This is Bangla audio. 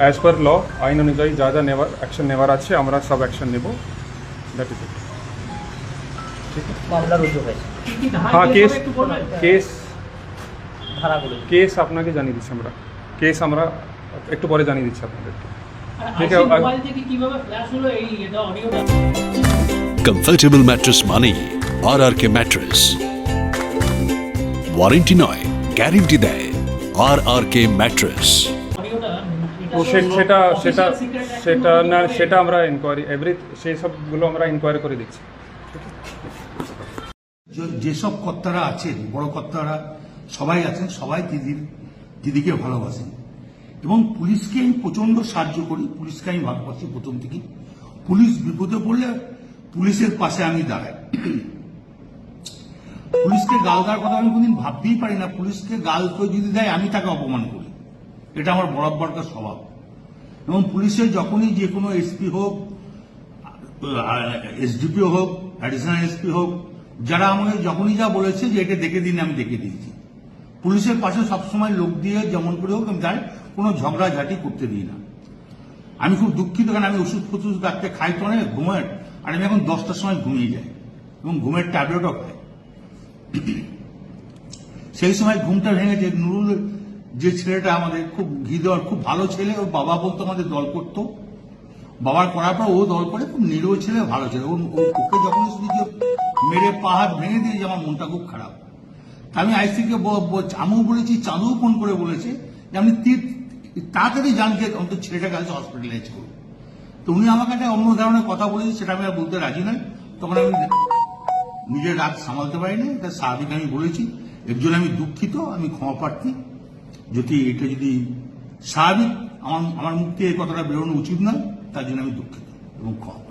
অ্যাজ পার ল আইন অনুযায়ী যা যা নেওয়ার অ্যাকশন নেওয়ার আছে আমরা সব অ্যাকশন নেব। দ্যাট ইজ ইট হ্যাঁ কেস কেস কেস আপনাকে জানিয়ে দিচ্ছি আমরা। কেস আমরা একটু পরে জানিয়ে দিচ্ছি আপনাদেরকে। ঠিক আছে, কমফর্টেবল ম্যাট্রেস মানেই R R K mattress warranty নয় গ্যারেন্টি দেয় আর আর কে ম্যাট্রেস সেটা সেটা সেটা না সেটা আমরা ইনকোয়ারি এভরি সেই সবগুলো আমরা ইনকোয়ারি করে দিচ্ছি যেসব কর্তারা আছেন, বড় কর্তারা, সবাই আছেন, সবাই দিদির দিদিকে ভালোবাসেন। এবং পুলিশকে আমি প্রচণ্ড সাহায্য করি, পুলিশকে আমি ভালোবাসি প্রথম থেকেই। পুলিশ বিপদে পড়লে পুলিশের পাশে আমি দাঁড়াই। পুলিশকে গাল দেওয়ার কথা আমি কোনদিন ভাবতেই পারি না। পুলিশকে গাল কেউ যদি দেয়, আমি তাকে অপমান করি। এটা আমার বরাবরকার স্বভাব। এবং পুলিশের যখনই যে কোনো এসপি হোক, এসডিপি হোক অ্যাডিশনাল এসপি হোক, যারা আমাকে যখনই যা বলেছে যে এটা দেখে দিন, আমি দেখে দিয়েছি। পুলিশের পাশে সবসময় লোক দিয়ে যেমন করে হোক, আমি যাই কোনো ঝগড়াঝাটি করতে দিই না। আমি খুব দুঃখিত, কারণ আমি ওষুধ ফষুধ রাখতে খাই তো অনেক, ঘুমের, আর আমি এখন দশটার সময় ঘুমিয়ে যাই এবং ঘুমের ট্যাবলেটও খাই। সেই সময় ঘুমটা ভেঙেছে নুরুল যে ছেলেটা আমাদের খুব ঘিদর খুব ভালো ছেলে, ওর বাবা বলতো আমাদের দল করতো। বাবার করার পর ও দল করে, খুব নিরীহ ছেলে, ভালো ছেলে। ও, ও- ওকে যখন যে মেরে পাহাড় ভেঙে দিয়েছে, আমার মনটা খুব খারাপ। আমি আইসিকে আমিও বলেছি, চাঁদুও ফোন করে বলেছে যে আপনি তীর, তাড়াতাড়ি জান যে অন্তত ছেলেটাকে আজ হসপিটালাইজ করুন। তো উনি আমাকে একটা অন্য ধরনের কথা বলেছে, সেটা আমি আর বলতে রাজি নই তখন আমি নিজের রাগ সামালতে পারিনি, এটা স্বাভাবিক আমি বলেছি। এর জন্য আমি দুঃখিত, আমি ক্ষমা প্রার্থী। যদি এটা যদি স্বাভাবিক, আমার আমার মুখ থেকে কথাটা বেরোনো উচিত না তার জন্য আমি দুঃখিত এবং ক্ষমা